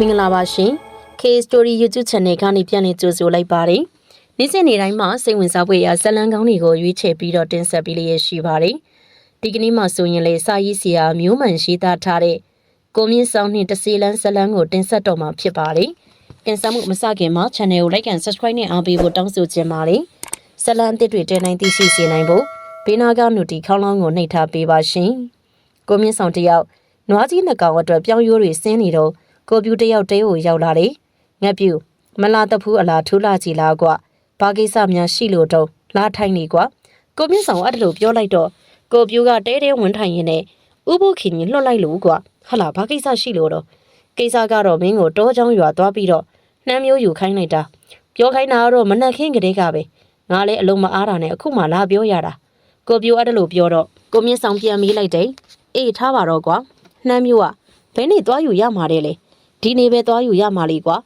မင်္ဂလာပါရှင် K Story YouTube Channel ကနေပြန်လည်ကြိုဆိုလိုက်ပါတယ်နေ့စဉ်နေ့တိုင်းမှာစိတ်ဝင်စားဖွယ်ရာဇာတ်လမ်းကောင်းတွေကိုရွေးချယ်ပြီးတော့တင်ဆက်ပေးလျက်ရှိပါတယ်ဒီကနေ့မှဆိုရင်လေစာရေးဆရာမျိုးမှန်ရှိသားထားတဲ့ကိုမြင့်ဆောင်နှင့်တစီလန်းဇာတ်လမ်းကိုတင်ဆက်တော့မှာဖြစ်ပါတယ်တင်ဆက်မှုမစခင်မှာ Channel ကို Like and Subscribe နဲ့အားပေးဖို့တောင်းဆိုချင်ပါတယ်ဇာတ်လမ်းအသစ်တွေတင်နိုင်သိရှိစေနိုင်ဖို့ဘေးနာကနုတီခေါင်းလောင်းကိုနှိပ်ထားပေးပါရှင်ကိုမြင့်ဆောင်တယောက်နွားကြီးနှစ်ကောင်အတွက်ပြောင်းရိုးတွေဆင်းနေတော့ ကိုပြူတယောက်တဲကိုရောက်လာတယ်ငက်ပြူမလာတဖူးအလားထူးလာကြည်လားကွာဘာကိစ္စများရှိလို့တော့လာထိုင်နေကွာကိုမြင့်ဆောင်အဲ့ဒါလိုပြောလိုက်တော့ကိုပြူကတဲတဲဝင်ထိုင်ရင်းနဲ့ဥပုခင်ကြီးလွတ်လိုက်လို့ကွာဟာလာဘာကိစ္စရှိလို့တော့ကိစ္စကတော့မင်းကိုတောချောင်းရွာသွားပြီးတော့နှမ်းမျိုးယူခိုင်းလိုက်တာပြောခိုင်းတာကတော့မနှက်ခင်းကလေးကပဲငါလည်းအလုံးမအားတာနဲ့အခုမှလာပြောရတာကိုပြူအဲ့ဒါလိုပြောတော့ကိုမြင့်ဆောင်ပြန်မေးလိုက်တယ်အေးထားပါတော့ကွာနှမ်းမျိုးကဘယ်နဲ့သွားယူရမှာတဲ့လေ ဒီနေ့ပဲသွားယူရမှာလေကွာ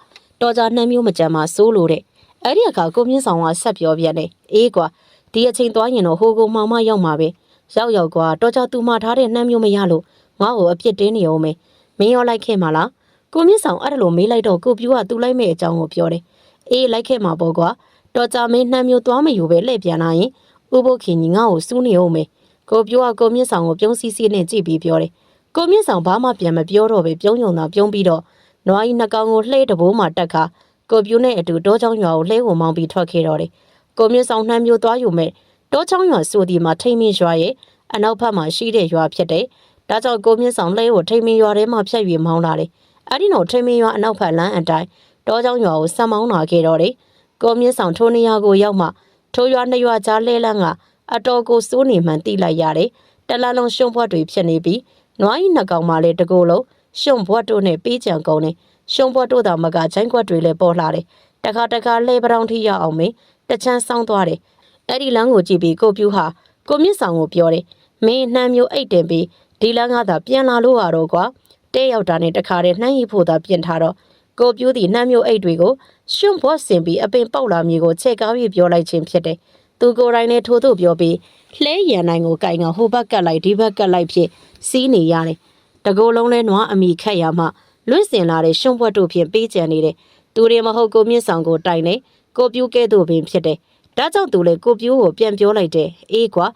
တော်ကြနှမ်းမျိုးမကြမ်းမှာစိုးလို့တဲ့အဲ့ဒီအခါကိုမြင့်ဆောင်ကဆက်ပြောပြန်တယ်အေးကွာဒီအချိန်သွားရင်တော့ဟိုကိုမောင်မရောက်မှာပဲရောက်ရောက်ကွာတော်ကြသူမှထားတဲ့နှမ်းမျိုးမရလို့ငါ့ကိုအပြစ်တင်းနေအောင်မယ်မင်းရောလိုက်ခဲ့မှာလားကိုမြင့်ဆောင်အဲ့ဒါလိုမေးလိုက်တော့ကိုပြူကသူ့လိုက်မဲ့အကြောင်းကိုပြောတယ်အေးလိုက်ခဲ့မှာပေါ့ကွာတော်ကြမင်းနှမ်းမျိုးသွားမယူပဲလှည့်ပြန်လာရင်ဥပုခင်ကြီးငါ့ကိုစူးနေအောင်မယ်ကိုပြူကကိုမြင့်ဆောင်ကိုပြုံးစီစီနဲ့ကြည့်ပြီးပြောတယ်ကိုမြင့်ဆောင်ဘာမှပြန်မပြောတော့ပဲပြုံးယုံတာပြုံးပြီးတော့ နွားကြီးနှကောင်ကိုလှဲတဘိုးမှတက်ခါကိုပြူနဲ့အတူတောချောင်းရွာကိုလှဲဝင်မောင်းပြီးထွက်ခဲ့တော့တယ်ကိုမြင့်ဆောင်နှမ်းမျိုးသွားယူမဲ့တောချောင်းရွာဆိုဒီမှာထိမ့်မင်းရွာရဲ့အနောက်ဘက်မှာရှိတဲ့ရွာဖြစ်တယ်ဒါကြောင့်ကိုမြင့်ဆောင်လှဲကိုထိမ့်မင်းရွာထဲမှာဖြတ်၍မောင်းလာတယ်အဲ့ဒီတော့ထိမ့်မင်းရွာအနောက်ဘက်လမ်းအတိုင်းတောချောင်းရွာကိုဆက်မောင်းလာခဲ့တော့တယ်ကိုမြင့်ဆောင်ထိုးနေရာကိုရောက်မှထိုးရွာနှစ်ရွာကြားလဲလန်းကအတော်ကိုစိုးနေမှန်တိလိုက်ရတယ်တလန်းလုံးရှုံးဘွက်တွေဖြစ်နေပြီးနွားကြီးနှစ်ကောင်မှလည်းတကိုယ်လုံး ရှုံဘွက်တို့နဲ့ပေးကြံကုန်တယ်ရှုံဘွက်တို့သာမကဂျိုင်းခွက်တွေလည်းပေါ်လာတယ်တခါတခါလဲပတောင်ထိရောက်အောင်မင်းတချမ်းဆောင်းသွားတယ်အဲ့ဒီလမ်းကိုကြည့်ပြီးကိုပြူဟာကိုမြင့်ဆောင်ကိုပြောတယ်မင်းနှမ်းမျိုးအိတ်တင်ပြီးဒီလမ်းကသာပြန်လာလို့ရတော့ကွာတဲရောက်တာနဲ့တခါတည်းနှမ်းရီဖို့သာပြင်ထားတော့ကိုပြူးသည်နှမ်းမျိုးအိတ်တွေကိုရှုံဘွက်ဆင်ပြီးအပင်ပေါက်လာမြေကိုချက်ကားပြီးပြောလိုက်ခြင်းဖြစ်တယ်သူကိုယ်တိုင်နဲ့ထိုးထိုးပြောပြီးလှဲရန်နိုင်ကိုကင်ကဟိုဘက်ကလိုက်ဒီဘက်ကလိုက်ဖြစ်စီးနေရတယ် တကိုယ်လုံးလဲနွားအမိခတ်ရမှလွင့်စင်လာတဲ့ရှုံးဘွက်တို့ဖြင့်ပေးကြံနေတယ်သူတွေမဟုတ်ကိုမြင့်ဆောင်ကိုတိုင်နေကိုပြူးကဲ့သို့ပင်ဖြစ်တယ်ဒါကြောင့်သူလည်းကိုပြူးကိုပြန်ပြောလိုက်တယ်အေးကွာ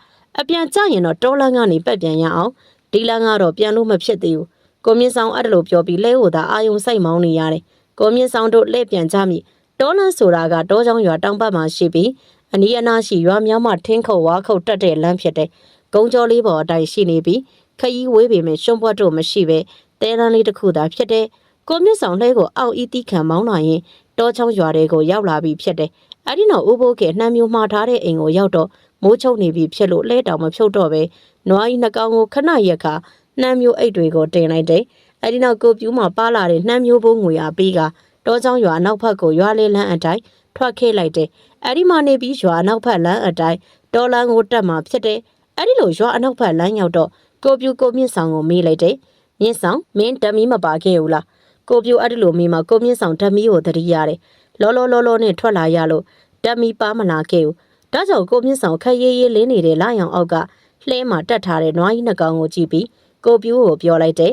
အပြန်ကြရင်တော့တောလန်းကနေပတ်ပြန်ရအောင်ဒီလန်းကတော့ပြန်လို့မဖြစ်သေးဘူးကိုမြင့်ဆောင်အဲ့ဒါလိုပြောပြီးလဲဟိုသာအာယုံစိုက်မောင်းနေရတယ်ကိုမြင့်ဆောင်တို့လဲပြန်ကြမိတောလန်းဆိုတာကတောချောင်းရွာတောင်ဘက်မှာရှိပြီးအနီးအနားရှိရွာများမှထင်းခုတ်ဝါခုတ်တက်တဲ့လမ်းဖြစ်တဲ့ကုန်းကျော်လေးပေါ်အတိုင်းရှိနေပြီး ခရီးဝေးပေမဲ့ရှုံးဘွက်တို့မရှိပဲတဲတန်းလေးတစ်ခုသာဖြစ်တဲ့ကိုမြင့်ဆောင်လှဲကိုအောက်အီးတီးခံမောင်းလာရင်တောချောင်းရွာတွေကိုရောက်လာပြီးဖြစ်တယ်အဲ့ဒီနောက်ဥပိုးကနှမ်းမျိုးမှားထားတဲ့အိမ်ကိုရောက်တော့မိုးချုပ်နေပြီဖြစ်လို့လဲတောင်မဖြုတ်တော့ပဲနွားကြီးနှကောင်ကိုခဏရက်ခါနှမ်းမျိုးအိတ်တွေကိုတင်လိုက်တယ်အဲ့ဒီနောက်ကိုပြူးမှာပါလာတဲ့နှမ်းမျိုးဘုံငွေအားပေးကတောချောင်းရွာနောက်ဘက်ကိုရွာလေးလန်းအတိုင်းထွက်ခဲ့လိုက်တယ်အဲ့ဒီမှာနေပြီးရွာနောက်ဘက်လမ်းအတိုင်းဒေါ်လန်ကိုတက်မှာဖြစ်တယ်အဲ့ဒီလိုရွာအနောက်ဘက်လမ်းရောက်တော့ ကိုပြူကိုမြင့်ဆောင်ကိုမေးလိုက်တယ်မြင့်ဆောင်မင်းဓမီမပါခဲ့ဘူးလားကိုပြူအဲ့ဒီလိုမေးမှကိုမြင့်ဆောင်ဓမီကိုတတိရတယ်လောလောလောလောနဲ့ထွက်လာရလို့ဓမီပါမလာခဲ့ဘူးဒါကြောင့်ကိုမြင့်ဆောင်ခက်ရေးရေးလင်းနေတဲ့လာရောင်အောက်ကလှဲမှာတက်ထားတဲ့နွားကြီးနှကောင်ကိုကြည့်ပြီးကိုပြူကိုပြောလိုက်တယ်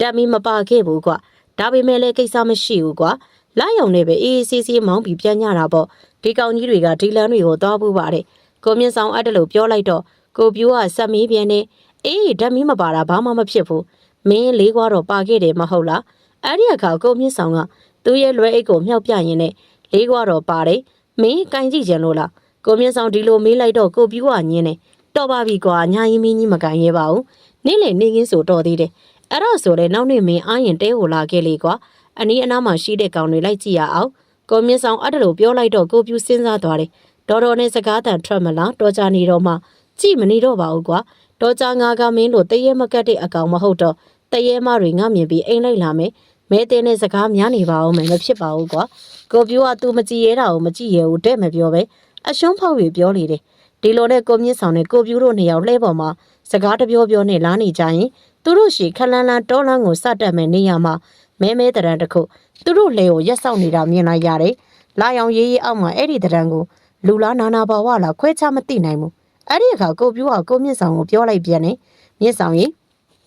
ဓမီမပါခဲ့ဘူးကွာဒါပေမဲ့လည်းကိစ္စမရှိဘူးကွာလာရောင်နဲ့ပဲအေးအေးဆေးဆေးမောင်းပြီးပြန်ညတာပေါ့ဒီကောင်ကြီးတွေကဒီလန်တွေကိုသွားဖို့ပါတယ်ကိုမြင့်ဆောင်အဲ့တလို့ပြောလိုက်တော့ကိုပြူကစက်မီးပြန်နေ အေးဓာတ်မီးမပါတာဘာမှမဖြစ်ဘူးမင်းလေးကွာတော့ပါခဲ့တယ်မဟုတ်လားအဲ့ဒီအခါကိုမြင့်ဆောင်ကသူ့ရဲ့လွယ်အိတ်ကိုမြောက်ပြရင်းနဲ့လေးကွာတော့ပါတယ်မင်းကင်ကြည့်ကြလို့လားကိုမြင့်ဆောင်ဒီလိုမေးလိုက်တော့ကိုပြူကညင်းတယ်တော့ပါပြီကွာညာရင်မင်းကြီးမကင်ရဲပါဘူးနေ့လေနေကင်းဆိုတော့သေးတယ်အဲ့တော့ဆိုလေနောက်နေ့မင်းအားရင်တဲဟိုလာခဲ့လေကွာအနီးအနားမှာရှိတဲ့ကောင်တွေလိုက်ကြည့်ရအောင်ကိုမြင့်ဆောင်အဲ့ဒါလိုပြောလိုက်တော့ကိုပြူစဉ်းစားသွားတယ်တော်တော်နဲ့စကားတန်ထွက်မလားတော်ကြနေတော့မှကြည့်မနေတော့ပါဘူးကွာ တော်ကြငါကမင်းတို့တရေမကတ်တဲ့အကောင်မဟုတ်တော့တရေမတွေငါမြင်ပြီးအိမ်လိုက်လာမယ်မဲတင်းတဲ့စကားများနေပါအောင်မယ်မဖြစ်ပါဘူးကွာကိုပြူက तू မကြည့်ရဲတာကိုမကြည့်ရဲဘူးတဲ့မပြောပဲအရှုံးဖောက်ပြီးပြောလေတယ်ဒီလိုနဲ့ကိုမြင့်ဆောင်နဲ့ကိုပြူတို့နှစ်ယောက်လှဲပေါ်မှာစကားတပြောပြောနဲ့လာနေကြရင်သူတို့ရှိခလန်းလန်းတောလန်းကိုစတက်မယ်နေရမှာမဲမဲတရံတစ်ခုသူတို့လှဲကိုရက်ဆောက်နေတာမြင်လိုက်ရတယ်လာရောင်ရေးရေးအောက်မှာအဲ့ဒီတရံကိုလူလားနာနာဘာဝလားခွဲခြားမသိနိုင်ဘူး အဲ့ဒီအခါကိုပြူကကိုမြင့်ဆောင်ကိုပြောလိုက်ပြန်တယ်မြင့်ဆောင်ကြီး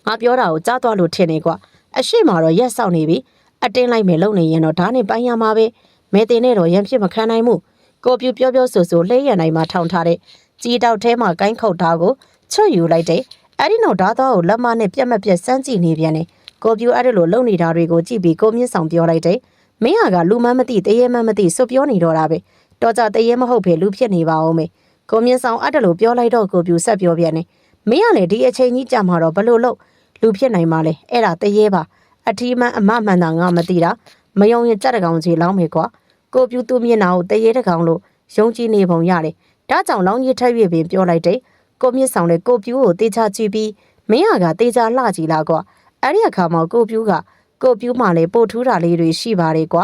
ငါပြောတာကိုကြားသွားလို့ထင်နေကွာအရှိမတော့ရက်ဆောက်နေပြီအတင်းလိုက်မယ်လုံနေရင်တော့ဓာတ်နဲ့ပိုင်းရမှာပဲမဲတင်နဲ့တော့ရံဖြစ်မခံနိုင်မှုကိုပြူပြောပြောဆိုဆိုလှဲရနိုင်မှာထောင်ထားတဲ့ကြီးတောက်ထဲမှာကိုင်းခုတ်ထားကိုချွတ်ယူလိုက်တဲ့အဲ့ဒီနောက်ဓာတ်သားကိုလက်မနဲ့ပြက်မပြက်စမ်းကြည့်နေပြန်တယ်ကိုပြူအဲ့ဒီလိုလုံနေတာတွေကိုကြည့်ပြီးကိုမြင့်ဆောင်ပြောလိုက်တဲ့မင်းဟာကလူမန်းမသိတရေမန်းမသိစွပြောနေတော့တာပဲတော့ကြတရေမဟုတ်ဖေလူဖြစ်နေပါအောင်မေ ကိုမြင့်ဆောင်အဲ့ဒါလိုပြောလိုက်တော့ကိုပြူဆက်ပြောပြန်တယ်မင်းကလေဒီအချိန်ကြီးကြာမှာတော့ဘလို့လို့လူဖြစ်နိုင်မှာလဲအဲ့ဒါတရေပါအထီးမှန်အမမှန်တာငါမသိတာမယုံရင်ကြက်တကောင်ကြီးလောင်းမေကွာကိုပြူသူမျက်နှာကိုတရေတကောင်လို့ယုံကြည်နေပုံရတယ်ဒါကြောင့်လောင်းကြီးထက်၍ပင်ပြောလိုက်တဲ့ကိုမြင့်ဆောင်တဲ့ကိုပြူကိုတေချာကြည့်ပြီးမင်းဟာကတေချာလှကြည့်လာကွာအဲ့ဒီအခါမှာကိုပြူကကိုပြူမှလည်းပို့ထူးတာလေးတွေရှိပါတယ်ကွာ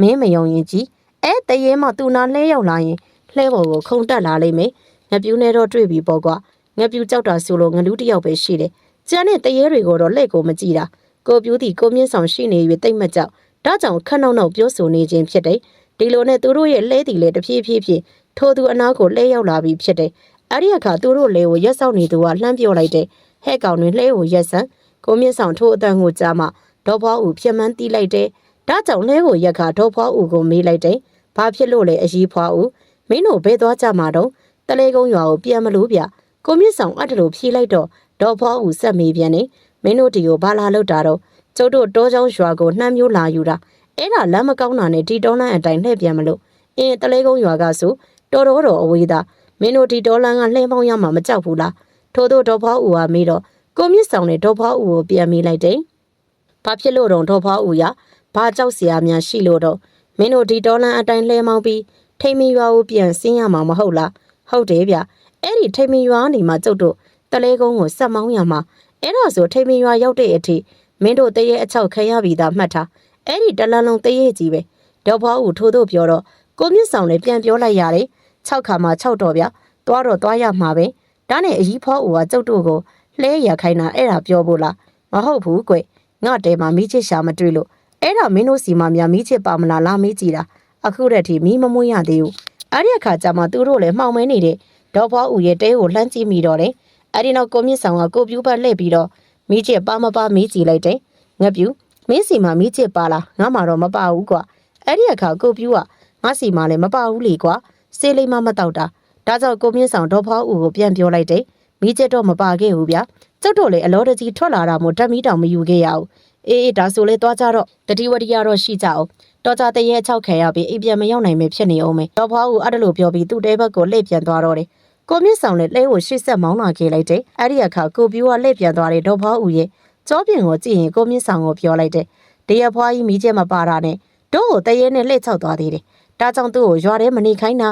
မင်းမယုံရင်ကြည့်အဲတရေမှသူနာလှဲရောက်လာရင် လှဲပေါ်ကိုခုံတက်လာလိမ့်မယ်ငပြူနဲ့တော့တွေ့ပြီပေါ့ကွာငပြူကြောက်တာဆိုလို့ငလူးတစ်ယောက်ပဲရှိတယ်ကျန်တဲ့တရေတွေကိုတော့လက်ကိုမကြည့်တာကိုပြူတီကိုမြင့်ဆောင်ရှိနေ၍တိတ်မကြောက်ဒါကြောင့်ခက်နှောက်နှောက်ပြောဆိုနေခြင်းဖြစ်တယ်ဒီလိုနဲ့သူတို့ရဲ့လဲတီလဲတဖြည်းဖြည်းဖြည်းထိုသူအနာကိုလှဲရောက်လာပြီးဖြစ်တယ်အဲ့ဒီအခါသူတို့လဲကိုရက်ဆောက်နေသူကလှမ်းပြောလိုက်တယ်ဟဲ့ကောင်တွင်လှဲကိုရက်ဆန်ကိုမြင့်ဆောင်ထိုးအတန်ကိုကြားမှဒေါ်ဖွားဦးပြင်းမှန်းတီးလိုက်တယ်ဒါကြောင့်လှဲကိုရက်ခါဒေါ်ဖွားဦးကိုမေးလိုက်တယ်ဘာဖြစ်လို့လဲအကြီးဖွားဦး မင်းတို့ဘဲသွားကြမှာတော့တလဲကုန်းရွာကိုပြန်မလို့ဗျကိုမြင့်ဆောင်အတလို့ဖြေးလိုက်တော့ဒေါ်ဖွားဦးဆက်မေးပြန်နေမင်းတို့တီကိုဘာလာလောက်တာတော့ကျုပ်တို့တောချောင်းရွာကိုနှမ်းမျိုးလာယူတာအဲ့ဒါလမ်းမကောင်းတာနဲ့ဒီတောလန်းအတိုင်းလှည့်ပြန်မလို့အင်းတလဲကုန်းရွာကဆိုတော်တော်တော်အဝေးသားမင်းတို့ဒီတောလန်းကလှည့်ပေါင်းရမှာမကြောက်ဘူးလားထို့သောဒေါ်ဖွားဦးကမေးတော့ကိုမြင့်ဆောင်နဲ့ဒေါ်ဖွားဦးကိုပြန်မေးလိုက်တယ်ဘာဖြစ်လို့တော့ဒေါ်ဖွားဦးရဘာကြောက်စရာများရှိလို့တော့မင်းတို့ဒီတောလန်းအတိုင်းလှည့်မောင်းပြီး ထိမီရွာကိုပြန်ဆင်းရမှာမဟုတ်လားဟုတ်တယ်ဗျအဲ့ဒီထိမီရွာနေမှာကျုပ်တို့တလဲကုန်းကိုဆက်မောင်းရမှာအဲ့တော့ဆိုထိမီရွာရောက်တဲ့အထိမင်းတို့တရေအချောက်ခံရပြီးသားမှတ်ထားအဲ့ဒီတလန်းလုံးတရေကြီးပဲဒေါ်ဖွားဦးထိုးတို့ပြောတော့ကိုမြင့်ဆောင်လည်းပြန်ပြောလိုက်ရတယ်6ခါမှ6တော့ဗျသွားတော့သွားရမှာပဲဒါနဲ့အကြီးဖွားဦးကကျုပ်တို့ကိုလှဲရခိုင်းတာအဲ့ဒါပြောဖို့လားမဟုတ်ဘူးကွငါတဲမှာမိချစ်ရှာမတွေ့လို့အဲ့ဒါမင်းတို့စီမှာများမိချစ်ပါမလားလာမေးကြည့်တာ အခုတည်းထိမီးမမွေးရသေးဘူးအဲ့ဒီအခါကျမှသူတို့လည်းမှောင်မဲနေတဲ့ဒေါ်ဖွားဦးရဲ့တဲကိုလှမ်းကြည့်မိတော့တယ်အဲ့ဒီနောက်ကိုမြင့်ဆောင်ကကိုပြူပတ်လှည့်ပြီးတော့မိချစ်ပါမပါမေးကြည့်လိုက်တယ်ငါပြူမင်းစီမှာမိချစ်ပါလားငါမှတော့မပါဘူးကွာအဲ့ဒီအခါကိုပြူကငါစီမှာလည်းမပါဘူးလေကွာစေးလေးမမတော့တာဒါကြောင့်ကိုမြင့်ဆောင်ဒေါ်ဖွားဦးကိုပြန်ပြောလိုက်တယ်မိချစ်တော့မပါခဲ့ဘူးဗျာကျုပ်တို့လည်းအလောတကြီးထွက်လာတာမို့ဓာတ်မီတောင်မယူခဲ့ရဘူးအေးအေးဒါဆိုလေသွားကြတော့တတိဝတိရတော့ရှိကြအောင် တော်ကြတရေ၆ခဲရပြီးအိမ်ပြန်မရောက်နိုင်မဖြစ်နေအောင်မယ်ဒေါ်ဖွားဦးအဲ့ဒါလိုပြောပြီးသူ့တဲဘက်ကိုလှည့်ပြန်သွားတော့တယ်ကိုမြင့်ဆောင်လည်းလဲကိုရှေ့ဆက်မောင်းလာခဲ့လိုက်တယ်အဲ့ဒီအခါကိုပြူကလှည့်ပြန်သွားတယ်ဒေါ်ဖွားဦးရဲ့ကြောပြင်ကိုကြည့်ရင်ကိုမြင့်ဆောင်ကိုပြောလိုက်တယ်တရဖွားကြီးမိကျဲမပါတာနဲ့တို့ကိုတရေနဲ့လှည့်ချောက်သွားသေးတယ်ဒါကြောင့်သူ့ကိုရွာထဲမနေခိုင်းတာ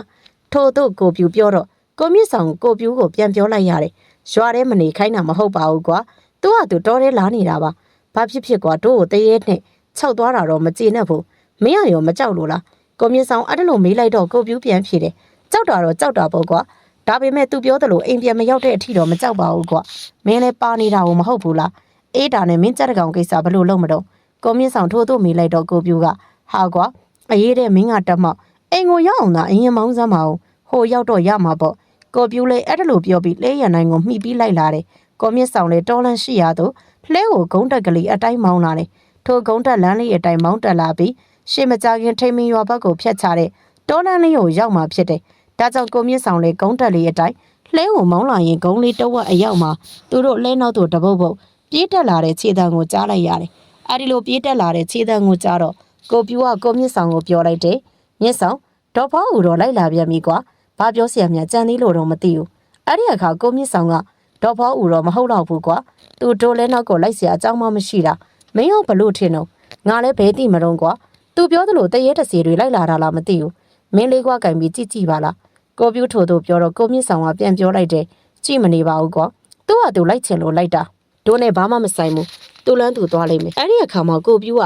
ထို့သူ့ကိုပြူပြောတော့ကိုမြင့်ဆောင်ကိုပြူကိုပြန်ပြောလိုက်ရတယ်ရွာထဲမနေခိုင်းတာမဟုတ်ပါဘူးကွာသူကသူတော်ထဲလာနေတာပါဘာဖြစ်ဖြစ်ကွာတို့ကိုတရေနဲ့ခြောက်သွားတာတော့မကျေနပ်ဘူး မင်းရရောမကြောက်လို့လားကိုမြင့်ဆောင်အဲ့ဒါလိုမေးလိုက်တော့ကိုပြူပြန်ဖြေတယ်ကြောက်တာတော့ကြောက်တာပေါ့ကွာဒါပေမဲ့သူပြောသလိုအိမ်ပြန်မရောက်တဲ့အထိတော့မကြောက်ပါဘူးကွာမင်းလည်းပါနေတာကိုမဟုတ်ဘူးလားအေးဒါနဲ့မင်းကြက်တကောင်ကိစ္စဘလို့လုံးမတော့ကိုမြင့်ဆောင်ထိုးသူ့မေးလိုက်တော့ကိုပြူကဟာကွာအေးတဲ့မင်းကတက်မောက်အိမ်ကိုရောက်အောင်သာအရင်မောင်းစမ်းပါဦးဟိုရောက်တော့ရမှာပေါ့ကိုပြူလည်းအဲ့ဒါလိုပြောပြီးလဲရနိုင်ကိုမှီပြီးလိုက်လာတယ်ကိုမြင့်ဆောင်လည်းတော်လန့်ရှိရသူလှဲကိုဂုံးတက်ကလေးအတိုင်းမောင်းလာတယ်ထိုဂုံးတက်လမ်းလေးအတိုင်းမောင်းတက်လာပြီး ရှေ့မကြခင်ထိမင်းရွာဘက်ကိုဖြတ်ချတဲ့တောလမ်းလေးကိုရောက်မှဖြစ်တယ်။ဒါကြောင့်ကိုမြင့်ဆောင်လေးဂုံးတက်လေးအတိုင်းလှဲကိုမောင်းလာရင်ဂုံးလေးတဝက်အရောက်မှာသူတို့လှဲနောက်သို့တပုတ်ပုတ်ပြေးတက်လာတဲ့ခြေတံကိုကြားလိုက်ရတယ်။အဲဒီလိုပြေးတက်လာတဲ့ခြေတံကိုကြားတော့ကိုပြူကကိုမြင့်ဆောင်ကိုပြောလိုက်တယ်။မြင့်ဆောင်ဒေါ်ဖောင်းဦးတော့လိုက်လာပြန်ပြီကွာ။ဘာပြောစရာများကြံသေးလို့တော့မသိဘူး။အဲဒီအခါကိုမြင့်ဆောင်ကဒေါ်ဖောင်းဦးတော့မဟုတ်တော့ဘူးကွာ။သူတို့လဲနောက်ကိုလိုက်စရာအကြောင်းမှမရှိတာ။မင်းရောဘလို့ထင်တော့ငါလည်းဘဲတိမတော့ကွာ။ သူပြောသလိုတရေတစီတွေလိုက်လာတာလားမသိဘူးမင်းလေးကွာကင်ပြီးကြည့်ကြည့်ပါလားကိုပြူထို့သူပြောတော့ကိုမြင့်ဆောင်ကပြန်ပြောလိုက်တယ်ကြည့်မနေပါဘူးကွာသူ့ဟာသူလိုက်ချင်လို့လိုက်တာတို့နဲ့ဘာမှမဆိုင်ဘူးသူ့လန်းသူသွားလိမ့်မယ်အဲ့ဒီအခါမှာကိုပြူက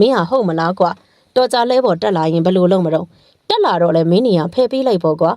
မင်းဟာဟုတ်မလားကွာတော်ကြလဲပေါ်တက်လာရင်ဘယ်လိုလုပ်မတော့တက်လာတော့လဲမင်းနေရဖဲပေးလိုက်ပေါ့ကွာ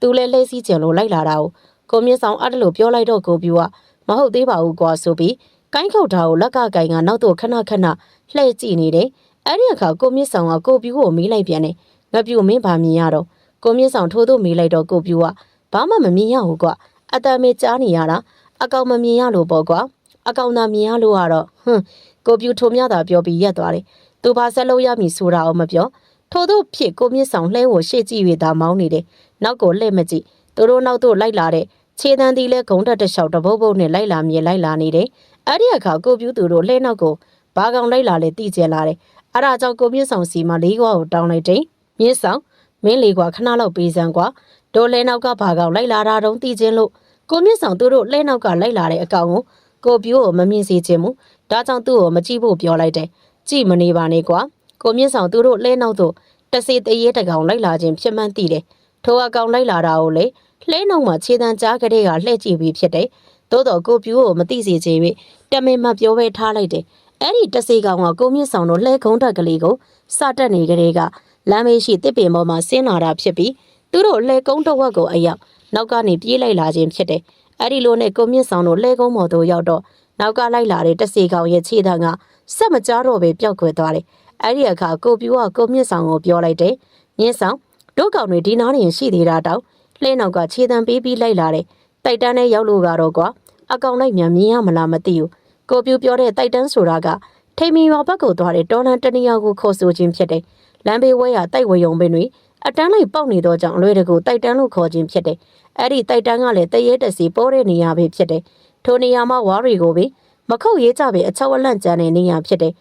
သူလဲလဲစည်းကျင်လို့လိုက်လာတာကိုကိုမြင့်ဆောင်အဲ့ဒါလိုပြောလိုက်တော့ကိုပြူကမဟုတ်သေးပါဘူးကွာဆိုပြီးကိုင်းခုတ်တာကိုလက်ကကိုင်ကနောက်တော့ခဏခဏလှည့်ကြည့်နေတယ် အဲ့ဒီအခါကိုမြင့်ဆောင်ကကိုပြူကိုမေးလိုက်ပြန်တယ်ငါပြူမင်းဘာမြင်ရတော့ကိုမြင့်ဆောင်ထိုးသို့မေးလိုက်တော့ကိုပြူကဘာမှမမြင်ရဘူးကွာအတမေကြားနေရတာအကောင်မမြင်ရလို့ပေါ့ကွာအကောင်သာမြင်ရလို့ကတော့ဟွန်းကိုပြူထုံမြတာပြောပြီးရက်သွားတယ်သူဘာဆက်လို့ရမည်ဆိုတာအောင်မပြောထို့သောဖြစ်ကိုမြင့်ဆောင်လှဲကိုရှေ့ကြည့်၍သာမောင်းနေတယ်နောက်ကိုလှည့်မကြည့်သူတို့နောက်သို့လိုက်လာတဲ့ခြေတန်းသည်လဲဂုံတက်တစ်လျှောက်တပုတ်ပုတ်နဲ့လိုက်လာမြေလိုက်လာနေတယ်အဲ့ဒီအခါကိုပြူသူတို့လှဲနောက်ကိုဘာကောင်လိုက်လာလဲတိကျလာတယ် အဲ့ဒါကြောင့်ကိုမြင့်ဆောင်စီမှာလေးခွာကိုတောင်းလိုက်တယ်မြင့်ဆောင်မင်းလေးကွာခဏလောက်ပေးစမ်းကွာဒိုလဲနောက်ကဘာကောင်လိုက်လာတာတုံးတိချင်းလို့ကိုမြင့်ဆောင်သူတို့လှဲနောက်ကလိုက်လာတဲ့အကောင်ကိုကိုပြူကိုမမြင်စေချင်ဘူးဒါကြောင့်သူ့ကိုမကြည့်ဖို့ပြောလိုက်တယ်ကြည့်မနေပါနဲ့ကွာကိုမြင့်ဆောင်သူတို့လှဲနောက်သို့တစေတရေတကောင်လိုက်လာခြင်းဖြစ်မှန်းသိတယ်ထိုအကောင်လိုက်လာတာကိုလေလှဲနောက်မှာခြေတန်းကြားကလေးကလှဲ့ကြည့်ပြီးဖြစ်တယ်သို့တော့ကိုပြူကိုမသိစေချင်၍တမင်မပြောဘဲထားလိုက်တယ် အဲ့ဒီတစေကောင်ကကိုမြင့်ဆောင်တို့လှဲခုံးထက်ကလေးကိုစတက်နေကလေးကလမ်းမေးရှိတစ်ပင်ပေါ်မှာဆင်းလာတာဖြစ်ပြီးသူတို့လှဲကုန်းတစ်ဝက်ကိုအရောက်နောက်ကနေပြေးလိုက်လာခြင်းဖြစ်တယ်အဲ့ဒီလိုနဲ့ကိုမြင့်ဆောင်တို့လှဲကုန်းပေါ်သို့ရောက်တော့နောက်ကလိုက်လာတဲ့တစေကောင်ရဲ့ခြေတန်းကစက်မကြားတော့ပဲပျောက်ကွယ်သွားတယ်အဲ့ဒီအခါကိုပြူကကိုမြင့်ဆောင်ကိုပြောလိုက်တယ်မြင့်ဆောင်တို့ကောင်တွေဒီနားနေရှိသေးတာတောင်လှဲနောက်ကခြေတန်းပေးပြီးလိုက်လာတယ်တိုက်တန်းနဲ့ရောက်လို့ကတော့ကွာအကောင်လိုက်မြန်မြင်ရမလားမသိဘူး ကိုပြူပြောတဲ့တိုက်တန်းဆိုတာကထိမီရွာဘက်ကိုသွားတဲ့တော်လန်တနည်းယောက်ကိုခေါ်ဆိုခြင်းဖြစ်တယ်လမ်းဘေးဝဲရတိုက်ဝယုံပင်တွေအတန်းလိုက်ပေါက်နေတော့ကြောင့်အလွယ်တကူတိုက်တန်းလို့ခေါ်ခြင်းဖြစ်တယ်အဲ့ဒီတိုက်တန်းကလည်းတရေတစီပေါ်တဲ့နေရာပဲဖြစ်တယ်ထိုနေရာမှာဝါတွေကိုပဲမခုတ်ရေးကြပဲအချောက်အလန့်ကျန်တဲ့နေရာဖြစ်တယ်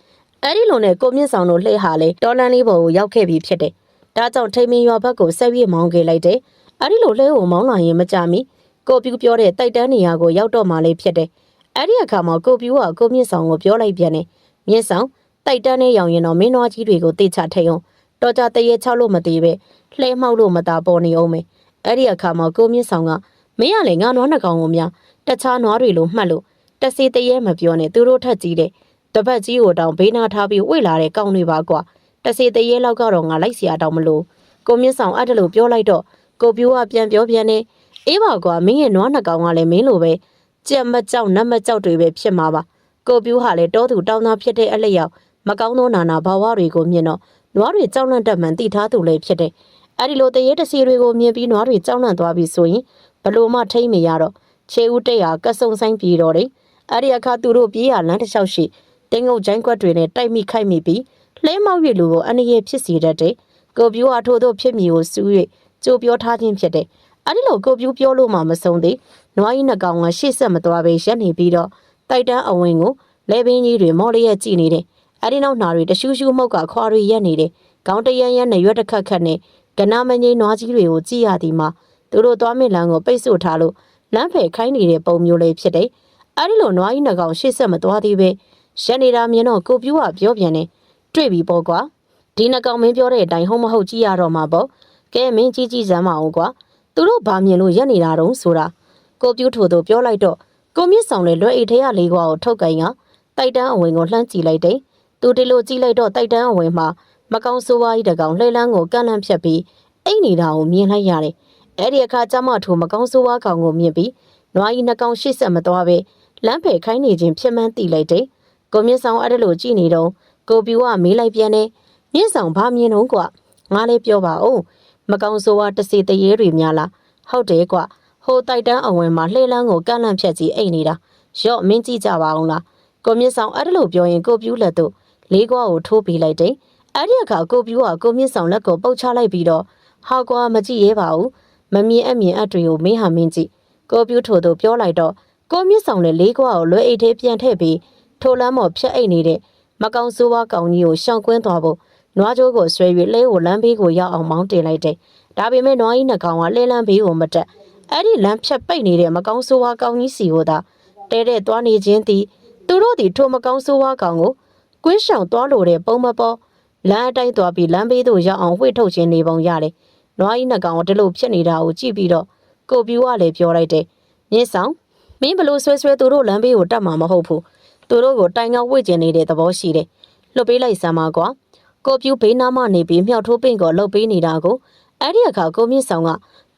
အဲ့ဒီလိုနဲ့ကိုမြင့်ဆောင်တို့လှဲဟာလေတော်လန်လေးပေါ်ကိုရောက်ခဲ့ပြီဖြစ်တယ်ဒါကြောင့်ထိမီရွာဘက်ကိုဆက်ပြေးမောင်းခဲ့လိုက်တယ်အဲ့ဒီလိုလှဲကိုမောင်းလာရင်မကြမီကိုပြူပြောတဲ့တိုက်တန်းနေရာကိုရောက်တော့မှလေးဖြစ်တယ် အဲ့ဒီအခါမှာကိုပြူကကိုမြင့်ဆောင်ကိုပြောလိုက်ပြန်တယ်မြင့်ဆောင်တိုက်တန်းနဲ့ရောင်ရင်တော့မင်းတော်ကြီးတွေကိုတေချထိန်အောင်တော်ကြတရေချောက်လို့မသေးပဲလှဲမှောက်လို့မသာပေါ်နေအောင်မယ်အဲ့ဒီအခါမှာကိုမြင့်ဆောင်ကမင်းရလေငါနွားနှကောင်ကိုများတခြားနွားတွေလိုမှတ်လို့တစီတရေမပြောနဲ့သူတို့ထက်ကြီးတယ်တပတ်ကြီးကိုတောင်ဘေးနာထားပြီးဝိလာတဲ့ကောင်းတွေပါကွာတစီတရေလောက်ကတော့ငါလိုက်เสียတောင်မလို့ကိုမြင့်ဆောင်အဲ့ဒါလို့ပြောလိုက်တော့ကိုပြိုးကပြန်ပြောပြန်နေအေးပါကွာမင်းရဲ့နွားနှကောင်ကလည်းမင်းလိုပဲ ကြက်မကြောက်နတ်မကြောက်တွေပဲဖြစ်မှာပါကိုပြိုးဟာလည်းတောသူတောင်းသားဖြစ်တဲ့အလက်ရောက်မကောင်းသောနာနာဘာဝတွေကိုမြင်တော့နွားတွေကြောက်လန့်တတ်မှန်သိထားသူလည်းဖြစ်တယ်အဲ့ဒီလိုတရေတစီတွေကိုမြင်ပြီးနွားတွေကြောက်လန့်သွားပြီဆိုရင်ဘလို့မှထိမ့်မရတော့ခြေဦးတက်ရကဆုံဆိုင်ပြေတော့တယ်အဲ့ဒီအခါသူတို့ပြေးရလမ်းတစ်လျှောက်ရှိတင်းငုတ်ဂျိုင်းကွက်တွေနဲ့တိုက်မိခိုက်မိပြီးလှဲမောက်ရလူကိုအနေရဖြစ်စေတတ်တယ်ကိုပြိုးအထို့တို့ဖြစ်မီကိုစူး၍ကြိုပြောထားခြင်းဖြစ်တယ်အဲ့ဒီလိုကိုပြူးပြောလို့မှမဆုံးသေး နွားကြီးနှကောင်ကရှေ့ဆက်မသွားပဲရက်နေပြီးတော့တိုက်တန်းအဝင်ကိုလဲပင်းကြီးတွေမော်လျက်ကြည့်နေတယ်အဲ့ဒီနောက်နှာတွေတရှူးရှူးမှုတ်ကခွာတွေရက်နေတယ်ခေါင်းတရန်ရန်နဲ့ရွက်တစ်ခတ်ခတ်နဲ့ကနာမငိမ့်နွားကြီးတွေကိုကြည့်ရသည်မှာသူတို့သွားမိလန်းကိုပိတ်ဆို့ထားလို့လမ်းဖယ်ခိုင်းနေတဲ့ပုံမျိုးလေးဖြစ်တယ်အဲ့ဒီလိုနွားကြီးနှကောင်ရှေ့ဆက်မသွားသေးပဲရက်နေတာမြင်တော့ကိုပြူးကပြောပြန်တယ်တွေ့ပြီပေါ့ကွာဒီနှကောင်မင်းပြောတဲ့အတိုင်းဟုတ်မဟုတ်ကြည့်ရတော့မှာပေါ့ကဲမင်းကြီးကြီးစမ်းမအောင်ကွာသူတို့ဘာမြင်လို့ရက်နေတာတုံးဆိုတာ ကိုပြူးထို့သူပြောလိုက်တော့ကိုမြင့်ဆောင်လေလွယ်အိတ်ထဲရလေးကွာကိုထုတ်ကိုင်းကတိုက်တန်းအဝင်ကိုလှမ်းကြည့်လိုက်တယ်သူဒီလိုကြည့်လိုက်တော့တိုက်တန်းအဝင်မှာမကောင်းဆိုးဝါးကြီးတကောင်လှဲလန်းကိုကန့်လန့်ဖြတ်ပြီးအိတ်နေတာကိုမြင်လိုက်ရတယ်အဲ့ဒီအခါကျမထိုမကောင်းဆိုးဝါးကောင်ကိုမြင်ပြီးနွားကြီးနှကောင်ရှေ့ဆက်မသွားပဲလမ်းဖယ်ခိုင်းနေခြင်းဖြစ်မှန်းသိလိုက်တယ်ကိုမြင့်ဆောင်အဲ့ဒါလိုကြည့်နေတော့ကိုပြူကမေးလိုက်ပြန်တယ်မြင့်ဆောင်ဘာမြင်တော့ကွာငါလည်းပြောပါဦးမကောင်းဆိုးဝါးတစီတရေတွေများလားဟုတ်တယ်ကွာ ဟိုတိုက်တန်းအဝင်မှာလှေလန်းကိုကန့်လန့်ဖြတ်ကြီးအိတ်နေတာရော့မင်းကြည့်ကြပါအောင်လားကိုမြင့်ဆောင်အဲ့ဒါလိုပြောရင်ကိုပြူလက်တို့လေးကွာကိုထိုးပေးလိုက်တယ်အဲ့ဒီအခါကိုပြူကကိုမြင့်ဆောင်လက်ကိုပုတ်ချလိုက်ပြီးတော့ဟာကွာမကြည့်ရဲပါဘူးမမြင်အမြင်အတွေကိုမင်းဟာမင်းကြည့်ကိုပြူထို့သူပြောလိုက်တော့ကိုမြင့်ဆောင်လည်းလေးကွာကိုလွယ်အိတ်ထဲပြန်ထည့်ပြီးထိုလမ်းပေါ်ဖြတ်အိတ်နေတဲ့မကောင်းဆိုးဝါးကောင်ကြီးကိုရှောင်ကွင်းသွားဖို့နွားကြိုးကိုဆွဲ၍လဲကိုလမ်းဘေးကိုရောက်အောင်မောင်းတင်လိုက်တယ်ဒါပေမဲ့နွားကြီးနှကောင်ကလဲလမ်းဘေးကိုမတက် အဲ့ဒီလမ်းဖြတ်ပိတ်နေတဲ့မကောင်းဆိုးဝါးကောင်ကြီးစီကိုသာတဲတဲ့သွားနေခြင်းသည်သူတို့သည်ထိုမကောင်းဆိုးဝါးကောင်ကိုကွင်းရှောင်သွားလို့တဲ့ပုံမပေါ်လမ်းအတိုင်းသွားပြီးလမ်းဘေးသို့ရောက်အောင်ဝှေ့ထုတ်ခြင်းနေပုံရတယ်။နွားကြီးနှကောင်ကဒီလိုဖြစ်နေတာကိုကြည့်ပြီးတော့ကိုပြူကလည်းပြောလိုက်တယ်။မြင့်ဆောင်မင်းဘလို့ဆွဲဆွဲသူတို့လမ်းဘေးကိုတတ်မှာမဟုတ်ဘူး။သူတို့ကိုတိုင်ကဝှေ့ခြင်းနေတဲ့သဘောရှိတယ်။လွတ်ပေးလိုက်စမ်းပါကွာ။ကိုပြူဘေးနားမှနေပြီးမြောက်ထိုးပင့်ကိုလှုပ်ပေးနေတာကိုအဲ့ဒီအခါကိုမြင့်ဆောင်က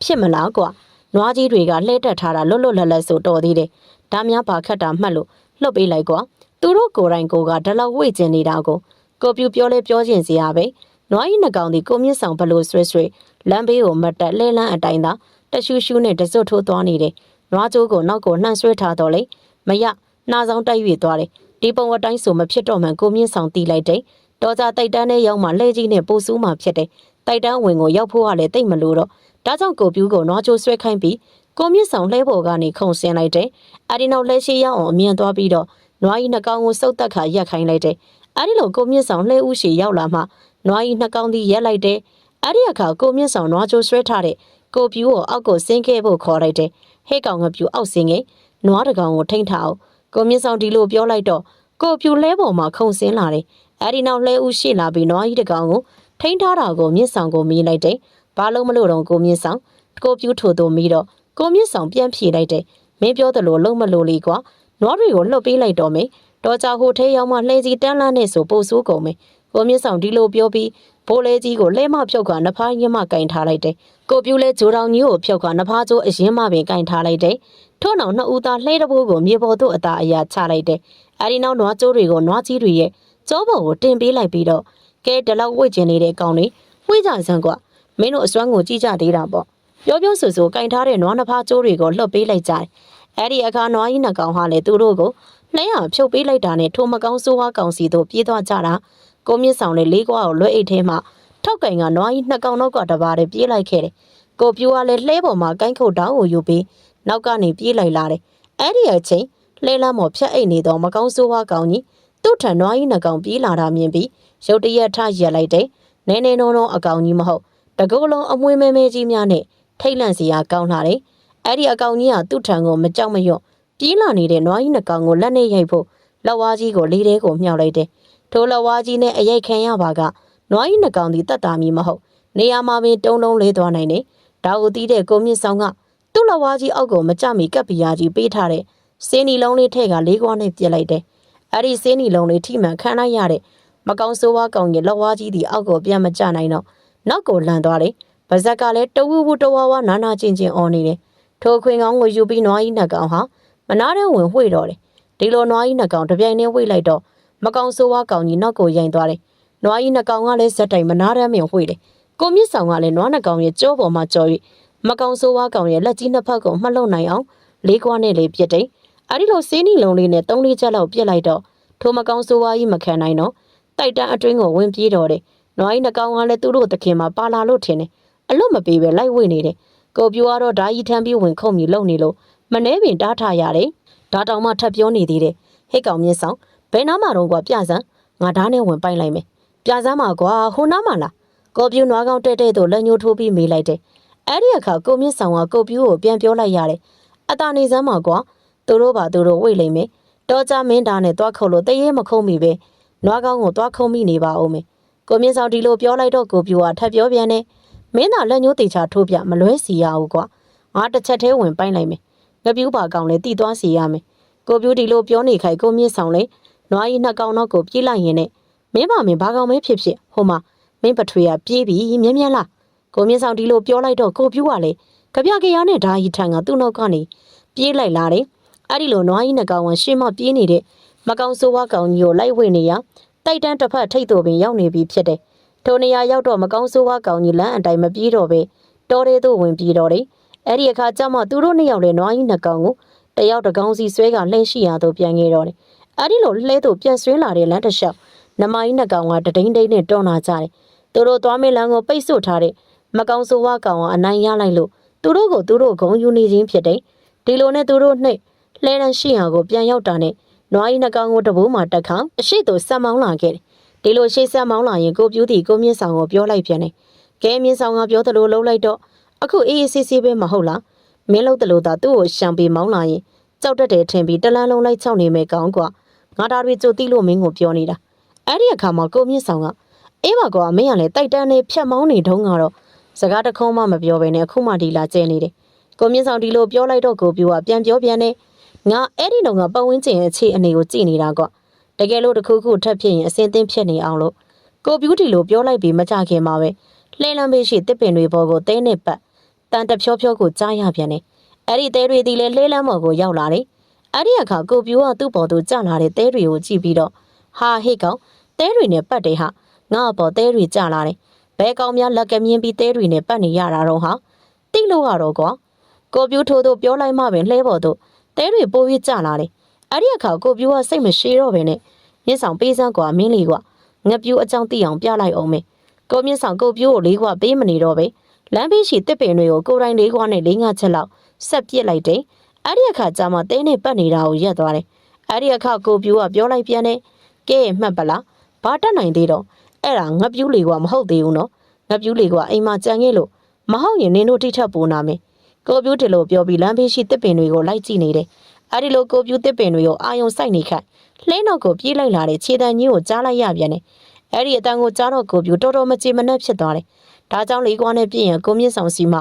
ဖြစ်မလားကွာ။ နွားကြီးတွေကလှဲတက်ထားတာလွတ်လွတ်လပ်လပ်ဆိုတော်သေးတယ်။ဒါများပါခတ်တာမှတ်လို့လှုပ်ပေးလိုက်ကွာ။သူတို့ကိုယ်တိုင်ကိုကဒါလောက်ဝှေ့ခြင်းနေတာကိုကိုပြူပြောလဲပြောခြင်းစီရပဲ။နွားကြီးနှကောင်ဒီကိုမြင့်ဆောင်ဘလို့ဆွဲဆွဲလမ်းဘေးကိုမတ်တက်လဲလန်းအတိုင်းသာတရှူးရှူးနဲ့တစွတ်ထိုးသွားနေတယ်။နွားကြိုးကိုနောက်ကိုနှံ့ဆွဲထားတော့လေမရနှာဆောင်တိုက်၍သွားတယ်။ဒီပုံအတိုင်းဆိုမဖြစ်တော့မှန်ကိုမြင့်ဆောင်တီးလိုက်တယ်တော်ကြတိုက်တန်းနဲ့ရောက်မှလှဲကြီးနဲ့ပို့ဆူးမှဖြစ်တယ်တိုက်တန်းဝင်ကိုရောက်ဖို့ကလည်းတိတ်မလို့တော့ ဒါကြောင့်ကိုပြူးကိုနွားချိုးဆွဲခိုင်းပြီးကိုမြင့်ဆောင်လှဲပေါ်ကနေခုံဆင်းလိုက်တယ်အဲဒီနောက်လှဲရှိရောက်အောင်အမြင်သွားပြီးတော့နွားကြီးနှကောင်ကိုစုပ်တက်ခါရက်ခိုင်းလိုက်တယ်အဲဒီလိုကိုမြင့်ဆောင်လှဲဦးရှိရောက်လာမှနွားကြီးနှကောင်သည်ရက်လိုက်တယ်အဲဒီအခါကိုမြင့်ဆောင်နွားချိုးဆွဲထားတဲ့ကိုပြူးကိုအောက်ကိုဆင်းခဲ့ဖို့ခေါ်လိုက်တယ်ဟဲ့ကောင်ကပြူအောက်ဆင်းခဲ့နွားတကောင်ကိုထိန်းထားအောင်ကိုမြင့်ဆောင်ဒီလိုပြောလိုက်တော့ကိုပြူလှဲပေါ်မှာခုံဆင်းလာတယ်အဲဒီနောက်လှဲဦးရှိလာပြီးနွားကြီးတကောင်ကိုထိန်းထားတာကိုမြင့်ဆောင်ကိုမိလိုက်တယ် ဘာလို့မလို့တော့ကိုမြင့်ဆောင်ကိုပြူထို့သူမိတော့ကိုမြင့်ဆောင်ပြန်ဖြေလိုက်တယ်မင်းပြောသလိုလုံးမလို့လေကွာနွားတွေကိုလှုပ်ပေးလိုက်တော့မယ်တော်ကြဟိုထဲရောက်မှလှဲစီတန်းလန်းနဲ့ဆိုပို့ဆိုးကုန်မယ်ကိုမြင့်ဆောင်ဒီလိုပြောပြီးဘိုးလေးကြီးကိုလဲမဖြုတ်ကနဖားရင်းမကင်ထားလိုက်တယ်ကိုပြူလဲဂျိုတောင်ကြီးကိုဖြုတ်ကနဖားကျိုးအရင်မှပင်ကင်ထားလိုက်တယ်ထို့နောက်နှစ်ဦးသားလှဲတဘိုးကိုမြေပေါ်သို့အသာအရာချလိုက်တယ်အဲဒီနောက်နွားကျိုးတွေကိုနွားကြီးတွေရဲ့ကျောပေါ်ကိုတင်ပေးလိုက်ပြီးတော့ကဲဒီလောက်ဝှေ့ကျင်နေတဲ့ကောင်လေးဝှေ့ကြစမ်းကွာ မင်းတို့အစွမ်းကိုကြည့်ကြသေးတာပေါ့ပြောပြောဆိုဆိုကင်ထားတဲ့နွားနှစ်ဖားကျိုးတွေကိုလှုပ်ပေးလိုက်ကြတယ်အဲ့ဒီအခါနွားကြီးနှစ်ကောင်ဟာလည်းသူတို့ကိုနှဲရဖြုတ်ပေးလိုက်တာနဲ့ထိုမကောင်းဆိုးဝါးကောင်စီတို့ပြေးသွားကြတာကိုမြင့်ဆောင်နဲ့လေးကွာကိုလွှဲအိတ်ထဲမှာထောက်ကင်ကနွားကြီးနှစ်ကောင်တော့ကတပါးတည်းပြေးလိုက်ခဲ့တယ်ကိုပြူကလည်းလှဲပေါ်မှာကိုင်းခုတ်တောင်းကိုယူပြီးနောက်ကနေပြေးလိုက်လာတယ်အဲ့ဒီအချိန်လှဲလမ်းမော်ဖြတ်အိတ်နေတော့မကောင်းဆိုးဝါးကောင်ကြီးသူ့ထံနွားကြီးနှစ်ကောင်ပြေးလာတာမြင်ပြီးရုတ်တရက်ထရက်လိုက်တယ်နဲနဲနုံနုံအကောင်ကြီးမဟုတ် တကုတ်လုံးအမွှေးမဲမဲကြီးများနဲ့ထိတ်လန့်စရာကောင်းလာတယ်အဲ့ဒီအကောင်ကြီးကသူ့ထံကိုမကြောက်မရွံ့ပြေးလာနေတဲ့နွားကြီးနှစ်ကောင်ကိုလက်နဲ့ရိုက်ဖို့လက်ဝါးကြီးကိုလေးသေးကိုမြှောက်လိုက်တယ်ထိုလက်ဝါးကြီးနဲ့အရိုက်ခံရပါကနွားကြီးနှစ်ကောင်ဒီတတ်တာမီမဟုတ်နေရာမှာပင်တုံးတုံးလေးသွားနိုင်တယ်ဒါကိုတီးတဲ့ကိုမြင့်ဆောင်ကသူ့လက်ဝါးကြီးအောက်ကိုမကြမီကပ်ပီယာကြီးပေးထားတဲ့စင်းနီလုံးလေးထဲကလေးကွာနဲ့ပြစ်လိုက်တယ်အဲ့ဒီစင်းနီလုံးလေးထိမှန်ခံလိုက်ရတဲ့မကောင်းဆိုးဝါးကောင်ရဲ့လက်ဝါးကြီးဒီအောက်ကိုပြန်မကျနိုင်တော့ နောက်ကိုလန်သွားတယ်ပါဇက်ကလည်းတဝူဝူတဝါဝါနာနာချင်းချင်းအော်နေတယ်ထိုခွင်ကောင်းကိုယူပြီးနွားကြီးနှစ်ကောင်ဟာမနာတဲ့ဝင်ဝှေ့တော့တယ်ဒီလိုနွားကြီးနှစ်ကောင်တပြိုင်တည်းဝှေ့လိုက်တော့မကောင်ဆိုးဝါးကောင်ကြီးနောက်ကိုရင်သွားတယ်နွားကြီးနှစ်ကောင်ကလည်းဇက်တိုင်မနာတဲ့မြင်ဝှေ့တယ်ကိုမြင့်ဆောင်ကလည်းနွားနှစ်ကောင်ရဲ့ကြောပေါ်မှာကြော်၍မကောင်ဆိုးဝါးကောင်ရဲ့လက်ကြီးနှစ်ဖက်ကိုမှတ်လုံနိုင်အောင်လေးကွာနဲ့လေးပြစ်တယ်အဲဒီလိုစေးနီလုံးလေးနဲ့သုံးလေးချက်လောက်ပြစ်လိုက်တော့ထိုမကောင်ဆိုးဝါးကြီးမခံနိုင်တော့တိုက်တန်းအတွင်းကိုဝင်ပြေးတော့တယ် နွားကြီးနှစ်ကောင်ကလည်းသူတို့တခင်မှာပါလာလို့ထင်တယ်အလွတ်မပေးပဲလိုက်ဝေ့နေတယ်ကိုပြူကတော့ဓာကြီးထမ်းပြီးဝင်ခုံမြည်လုံနေလို့မနှဲပင်တားထားရတယ်ဒါတောင်မှထပ်ပြောနေသေးတယ်ဟိတ်ကောင်မြင့်ဆောင်ဘယ်နားမှာတော့ကွာပြစမ်းငါဓာတ်နဲ့ဝင်ပိုက်လိုက်မယ်ပြစမ်းမှာကွာဟိုနားမှာလားကိုပြူနွားကောင်တဲ့တဲ့တို့လက်ညှိုးထိုးပြီးမေးလိုက်တယ်အဲ့ဒီအခါကိုမြင့်ဆောင်ကကိုပြူကိုပြန်ပြောလိုက်ရတယ်အတာနေစမ်းမှာကွာသူတို့ပါသူတို့ဝိတ်လိမ့်မယ်တော်ကြမင်းသားနဲ့တွားခုတ်လို့တရေမခုံးမိပဲနွားကောင်ကိုတွားခုံးမိနေပါဦးမယ် ကိုမြင့်ဆောင်ဒီလိုပြောလိုက်တော့ကိုပြူကထပ်ပြောပြန်တယ်မင်းသာလက်ညှိုးတေချာထိုးပြမလွဲစီရဘူးကွာငါတစ်ချက်သေးဝင်ပိုင်လိုက်မယ်ငပြူးပါကောင်လည်းတီးသွားစီရမယ်ကိုပြူးဒီလိုပြောနေခိုင်ကိုမြင့်ဆောင်လေနွားကြီးနှစ်ကောင်တော့ကိုပြေးလိုက်ရင်နဲ့မင်းပါမင်းဘာကောင်မဲဖြစ်ဖြစ်ဟိုမှာမင်းပထွေကပြေးပြီးမြင်းမြန်းလားကိုမြင့်ဆောင်ဒီလိုပြောလိုက်တော့ကိုပြူးကလေကြပြကြရနဲ့ဓာကြီးထံကသူ့နောက်ကနေပြေးလိုက်လာတယ်အဲ့ဒီလိုနွားကြီးနှစ်ကောင်ကရှေ့မှပြေးနေတဲ့မကောင်ဆိုးဝါကောင်ကြီးကိုလိုက်ဝေနေရ တိုက်တန်းတစ်ဖက်ထိတ်တူပင်ရောက်နေပြီဖြစ်တယ်ထိုနေရာရောက်တော့မကောင်းဆိုးဝါးကောင်ကြီးလမ်းအတိုင်းမပြေးတော့ပဲတောထဲသို့ဝင်ပြေးတော့တယ်အဲ့ဒီအခါကျမှသူတို့နှစ်ယောက်လည်းနွားကြီးနှစ်ကောင်ကိုတယောက်တစ်ကောင်စီဆွဲကလှဲရှိရသို့ပြန်ခဲ့တော့တယ်အဲ့ဒီလိုလှဲသို့ပြန်ဆွဲလာတဲ့လမ်းတစ်လျှောက်နမကြီးနှစ်ကောင်ကတဒိန်ဒိန်နဲ့တွန်းလာကြတယ်သူတို့သွားမေးလမ်းကိုပိတ်ဆို့ထားတဲ့မကောင်းဆိုးဝါးကောင်ကအနိုင်ရလိုက်လို့သူတို့ကိုသူတို့ဂုံယူနေခြင်းဖြစ်တယ်ဒီလိုနဲ့သူတို့နှစ်လှဲတန်းရှိရာကိုပြန်ရောက်တာနဲ့ နွားကြီးနှစ်ကောင်ကိုတဘိုးမှတက်ခါအရှိတို့ဆက်မောင်းလာခဲ့တယ်ဒီလိုရှေ့ဆက်မောင်းလာရင်ကိုပြူးတီကိုမြင့်ဆောင်ကိုပြောလိုက်ပြန်တယ်ကဲမြင့်ဆောင်ကပြောသလိုလှုပ်လိုက်တော့အခုအေးအေးဆေးဆေးပဲမဟုတ်လားမင်းလှုပ်တယ်လို့သာသူ့ကိုရှံပေးမောင်းလာရင်ကြောက်တတ်တယ်ထင်ပြီးတလန်းလုံးလိုက်ချောက်နေမယ်ကောင်းကွာငါဒါတွေကြိုတိလို့မင်းကိုပြောနေတာအဲ့ဒီအခါမှာကိုမြင့်ဆောင်ကအေးပါကွာမင်းကလည်းတိုက်တန်းနေဖြတ်မောင်းနေတုန်းကတော့စကားတခုံးမှမပြောဘဲနဲ့အခုမှဒီလာကျဲနေတယ်ကိုမြင့်ဆောင်ဒီလိုပြောလိုက်တော့ကိုပြူကပြန်ပြောပြန်နေ ငါအဲ့ဒီတော့ကပတ်ဝန်းကျင်ရဲ့အခြေအနေကိုကြည့်နေတာကွာတကယ်လို့တစ်ခုခုထပ်ဖြစ်ရင်အစင်းသင်းဖြစ်နေအောင်လို့ကိုပြူတီလိုပြောလိုက်ပြီးမကြခင်မှာပဲလှဲလမ်းပေးရှိတစ်ပင်တွေပေါ်ကိုတဲနဲ့ပတ်တန်တဖြောဖြောကိုကြားရပြန်တယ်အဲ့ဒီတဲတွေဒီလေလှဲလမ်းပေါ်ကိုရောက်လာတယ်အဲ့ဒီအခါကိုပြူကသူ့ပေါ်သို့ကျလာတဲ့တဲတွေကိုကြည့်ပြီးတော့ဟာဟေ့ကောင်တဲတွေနဲ့ပတ်တယ်ဟာငါ့ပေါ်တဲတွေကျလာတယ်ဘဲကောင်များလက်ကမြင်းပြီးတဲတွေနဲ့ပတ်နေရတာတော့ဟာတိတ်လို့ရတော့ကွာကိုပြူထိုးတို့ပြောလိုက်မှပင်လှဲပေါ်သို့ တဲတွေပိုးပြီးကျလာတယ်အဲ့ဒီအခါကိုပြူကစိတ်မရှိတော့ဘဲနဲ့မြင့်ဆောင်ပေးစမ်းကွာမင်းလေးကွာငငပြူအကြောင်းသိအောင်ပြလိုက်အောင်မယ်ကိုမြင့်ဆောင်ကိုပြိုးကိုလေးခွပေးမနေတော့ပဲလမ်းဘေးရှိတစ်ပင်တွေကိုကိုယ်တိုင်လေးခွနဲ့လေးငါချက်လောက်ဆက်ပစ်လိုက်တယ်အဲ့ဒီအခါကျမှတဲနဲ့ပတ်နေတာကိုရက်သွားတယ်အဲ့ဒီအခါကိုပြိုးကပြောလိုက်ပြန်တယ်ကဲမှတ်ပလားဘာတက်နိုင်သေးတော့အဲ့ဒါငပြူးလေးကမဟုတ်သေးဘူးနော်ငပြူးလေးကအိမ်မှာကြံခဲ့လို့မဟုတ်ရင်နင်တို့တိထက်ပိုနာမယ် ကိုပြိုးတယ်လို့ပြောပြီးလမ်းဘေးရှိတစ်ပင်တွေကိုလိုက်ကြည့်နေတယ်အဲ့ဒီလိုကိုပြူးတစ်ပင်တွေကိုအာယုံစိုက်နေခိုင်းလှဲနောက်ကိုပြေးလိုက်လာတဲ့ခြေတံကြီးကိုကြားလိုက်ရပြန်တယ်အဲ့ဒီအတန်ကိုကြားတော့ကိုပြူးတော်တော်မကြေမနက်ဖြစ်သွားတယ်ဒါကြောင့်လေးကွာနဲ့ပြည့်ရင်ကိုမြင့်ဆောင်စီမ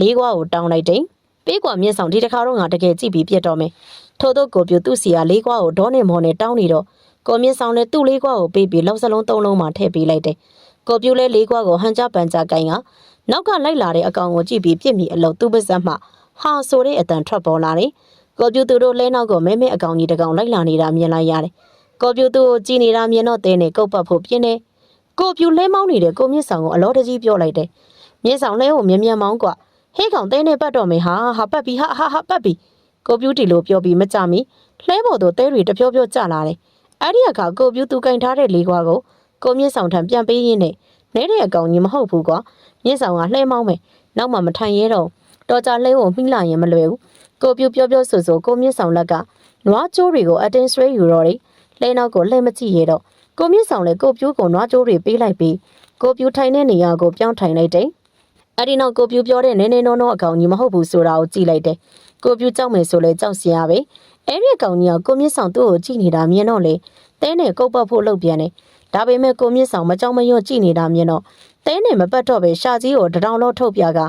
လေးကွာကိုတောင်းလိုက်တယ်ပေးကွာမြင့်ဆောင်ဒီတစ်ခါတော့ငါတကယ်ကြည့်ပြီးပြတ်တော့မယ်ထို့သောကိုပြူးသူ့စီကလေးကွာကိုဒေါနေမော်နဲ့တောင်းနေတော့ကိုမြင့်ဆောင်လည်းသူ့လေးကွာကိုပေးပြီးလောက်စလုံးသုံးလုံးမှထည့်ပေးလိုက်တယ်ကိုပြူးလည်းလေးကွာကိုဟန်ကြပန်ကြကိုင်းက နောက်ကလိုက်လာတဲ့အကောင်ကိုကြည့်ပြီးပြစ်မိအလို့သူ့ပါဇက်မှဟာဆိုတဲ့အတန်ထွက်ပေါ်လာတယ်ကိုပြူသူတို့လဲနောက်ကိုမဲမဲအကောင်ကြီးတကောင်လိုက်လာနေတာမြင်လိုက်ရတယ်။ကိုပြူသူကိုကြည်နေတာမြင်တော့တဲနဲ့ကုတ်ပတ်ဖို့ပြင်းနေ။ကိုပြူလဲမောင်းနေတဲ့ကိုမြင့်ဆောင်ကိုအလောတကြီးပြောလိုက်တယ်။မြင့်ဆောင်လဲကိုမြင်မြန်မောင်းกว่าဟဲကောင်တဲနဲ့ပတ်တော့မေဟာဟာပတ်ပြီးဟာဟာဟာပတ်ပြီးကိုပြူတီလိုပြောပြီးမကြမီလှဲပေါ်သို့တဲတွေတဖြောဖြောကျလာတယ်။အဲ့ဒီအခါကိုပြူသူကင်ထားတဲ့လေးကွာကိုကိုမြင့်ဆောင်ထံပြန်ပေးရင်းနဲ့ နဲတဲ့အကောင်ကြီးမဟုတ်ဘူးကွာမြင့်ဆောင်ကလှဲမောင်းမယ်နောက်မှမထိုင်ရဲတော့တော်ကြလှဲကိုမှီးလာရင်မလွယ်ဘူးကိုပြူပြောပြောဆိုဆိုကိုမြင့်ဆောင်လက်ကနွားကျိုးတွေကိုအတင်းဆွဲယူတော့တယ်လှဲနောက်ကိုလှဲမကြည့်ရတော့ကိုမြင့်ဆောင်လည်းကိုပြူကိုနွားကျိုးတွေပေးလိုက်ပြီးကိုပြူထိုင်တဲ့နေရာကိုပြောင်းထိုင်လိုက်တယ်အဲ့ဒီနောက်ကိုပြူပြောတဲ့နည်းနည်းနောနောအကောင်ကြီးမဟုတ်ဘူးဆိုတာကိုကြည့်လိုက်တယ်ကိုပြူကြောက်မယ်ဆိုလဲကြောက်စရာပဲအဲ့ဒီအကောင်ကြီးကကိုမြင့်ဆောင်သူ့ကိုကြည့်နေတာမြင်တော့လေတဲနဲ့ကုတ်ပတ်ဖို့လုပ်ပြန်တယ် ဒါပေမဲ့ကိုမြင့်ဆောင်မကြောက်မရွံ့ကြည့်နေတာမြင်တော့တဲနဲ့မပတ်တော့ပဲရှာကြီးကိုတထောင်လောက်ထုတ်ပြက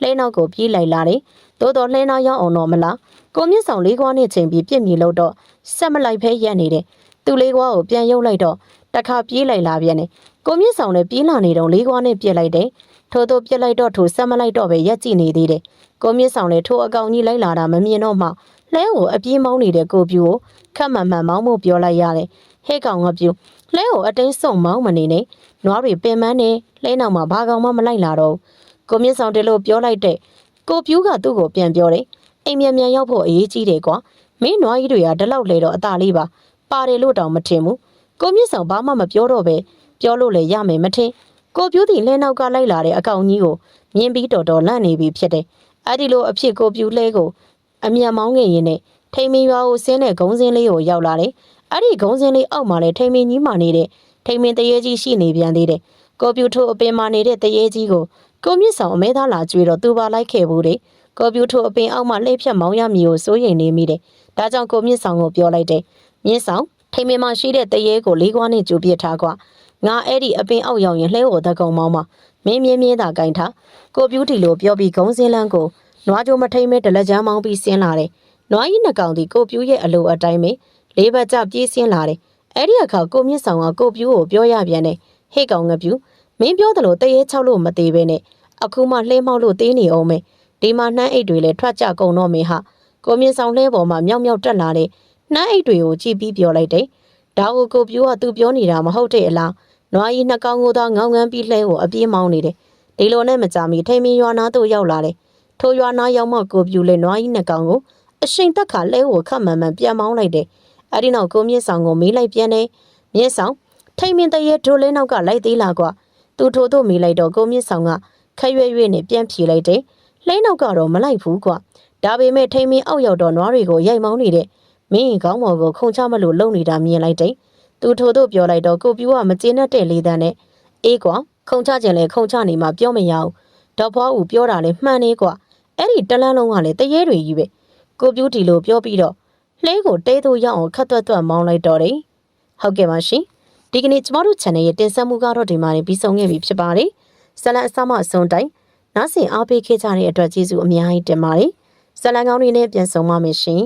လှဲနောက်ကိုပြေးလိုက်လာတယ်သို့တော်လှဲနောက်ရောက်အောင်တော့မလားကိုမြင့်ဆောင်လေးကွားနဲ့ချိန်ပြီးပြစ်မြေလို့တော့ဆက်မလိုက်ဖဲရက်နေတယ်သူလေးကွားကိုပြန်ရုပ်လိုက်တော့တခါပြေးလိုက်လာပြန်တယ်ကိုမြင့်ဆောင်လည်းပြေးလာနေတော့လေးကွားနဲ့ပြစ်လိုက်တယ်ထို့သို့ပြစ်လိုက်တော့ထိုဆက်မလိုက်တော့ပဲရက်ကြည့်နေသေးတယ်ကိုမြင့်ဆောင်လည်းထိုအကောင်ကြီးလိုက်လာတာမမြင်တော့မှလှဲကိုအပြေးမောင်းနေတဲ့ကိုပြူကိုခက်မှန်မှန်မောင်းဖို့ပြောလိုက်ရတယ် ဟဲ့ကောင်ကပြူလှဲကိုအတင်းစုံမောင်းမနေနဲ့နွားတွေပင်မနေလှဲနောက်မှာဘာကောင်မှမလိုက်လာတော့ကိုမြင့်ဆောင်တယ်လို့ပြောလိုက်တဲ့ကိုပြူကသူ့ကိုပြန်ပြောတယ်အိမ်မြန်မြန်ရောက်ဖို့အရေးကြီးတယ်ကွာမင်းနွားကြီးတွေကဒီလောက်လေတော့အသာလေးပါပါတယ်လို့တောင်မထင်ဘူးကိုမြင့်ဆောင်ဘာမှမပြောတော့ပဲပြောလို့လည်းရမယ်မထင်ကိုပြူသည်လဲနောက်ကလိုက်လာတဲ့အကောင်ကြီးကိုမြင်ပြီးတော်တော်လန့်နေပြီဖြစ်တယ်အဲ့ဒီလိုအဖြစ်ကိုပြူလဲကိုအမြန်မောင်းငင်ရင်နဲ့ထိန်မင်းရွာကိုဆင်းတဲ့ဂုံးစင်းလေးကိုရောက်လာတယ် အဲ့ဒီဂုံးစင်းလေးအောက်မှာလည်းထိန်မင်းကြီးမှနေတဲ့ထိန်မင်းတရေကြီးရှိနေပြန်သေးတယ်ကိုပြူထိုးအပင်မှာနေတဲ့တရေကြီးကိုကိုမြင့်ဆောင်အမဲသားလာကြွေတော့သူပါလိုက်ခဲ့ဘူးတဲ့ကွန်ပျူတာအပင်အောက်မှာလှည့်ဖြတ်မောင်းရမည်ကိုစိုးရိမ်နေမိတယ်။ဒါကြောင့်ကိုမြင့်ဆောင်ကိုပြောလိုက်တယ်။မြင့်ဆောင်ထိမ်မင်မှရှိတဲ့တရေကိုလေးကွားနဲ့ကြိုပစ်ထားကွာ။ငါအဲ့ဒီအပင်အောက်ရောက်ရင်လှဲကိုတကုံမောင်းမှာမင်းမြင်းမြင်းသာကင်ထား။ကိုပြူတီလိုပြောပြီးဂုံးစင်းလန်းကိုနွားကြိုမထိမ်မဲဒလက်ချမ်းမောင်းပြီးဆင်းလာတယ်။နွားကြီးနှကောင်ဒီကိုပြူရဲ့အလိုအတိုင်းပဲ လေးဘက်ကျပြေးဆင်းလာတယ်။အဲ့ဒီအခါကိုမြင့်ဆောင်ကကိုပြူကိုပြောရပြန်တယ်။ဟေ့ကောင်ငပြူမင်းပြောတယ်လို့တရေချောက်လို့မသေးပဲနဲ့အခုမှလှဲမောက်လို့သေးနေအောင်မယ်။ဒီမှာနှမ်းအိတ်တွေလည်းထွက်ကြကုန်တော့မေဟာကိုမြင့်ဆောင်လှဲပေါ်မှာမြောက်မြောက်တက်လာတဲ့နှမ်းအိတ်တွေကိုကြည့်ပြီးပြောလိုက်တယ်ဒါကိုကိုပြိုးကသူပြောနေတာမဟုတ်တဲ့အလားနွားကြီးနှကောင်ကိုသာငောင်းငန်းပြီးလှဲကိုအပြေးမောင်းနေတယ်ဒီလိုနဲ့မကြမီထိန်မင်းရွာနာသို့ရောက်လာတယ်ထိုရွာနာရောက်မှကိုပြူလဲနွားကြီးနှကောင်ကိုအရှိန်တက်ခါလဲကိုခတ်မှန်မှန်ပြန်မောင်းလိုက်တယ် အဲ့ဒီနောက်ကိုမြင့်ဆောင်ကိုမေးလိုက်ပြန်တယ်မြင့်ဆောင်ထိန်မင်းတရေဒိုလဲနောက်ကလိုက်သေးလာကွာသူထိုတို့မေးလိုက်တော့ကိုမြင့်ဆောင်ကခက်ရွဲ့ရွဲ့နဲ့ပြန်ဖြေလိုက်တယ်လှဲနောက်ကတော့မလိုက်ဘူးကွာဒါပေမဲ့ထိန်မင်းအောက်ရောက်တော့နွားတွေကိုရိုက်မောင်းနေတဲ့မင်းကောင်းမော်ကိုခုံချမလို့လုံနေတာမြင်လိုက်တယ်သူထိုတို့ပြောလိုက်တော့ကိုပြူကမကျေနပ်တဲ့လေးတန်းနဲ့အေးကွာခုံချခြင်းလဲခုံချနေမှပြောမရဘူးဒေါ်ဖွားဦးပြောတာလဲမှန်နေကွာအဲ့ဒီတလန်းလုံးကလည်းတရေတွေကြီးပဲကိုပြူတီလိုပြောပြီးတော့ လှဲကိုတဲသို့ရောက်အောင်ခတ်သွက်သွက်မောင်းလိုက်တော့တယ်ဟုတ်ကဲ့ပါရှင်ဒီကနေ့ကျမတို့ channel ရဲ့တင်ဆက်မှုကတော့ဒီမှာနေပြီးဆုံးခဲ့ပြီဖြစ်ပါတယ်ဇလန်အစမှအဆုံးတိုင်းနားဆင်အားပေးခဲ့ကြတဲ့အတွက်ကျေးဇူးအများကြီးတင်ပါတယ်ဇလန်ကောင်းတွေနဲ့ပြန်ဆောင်ပါမယ်ရှင်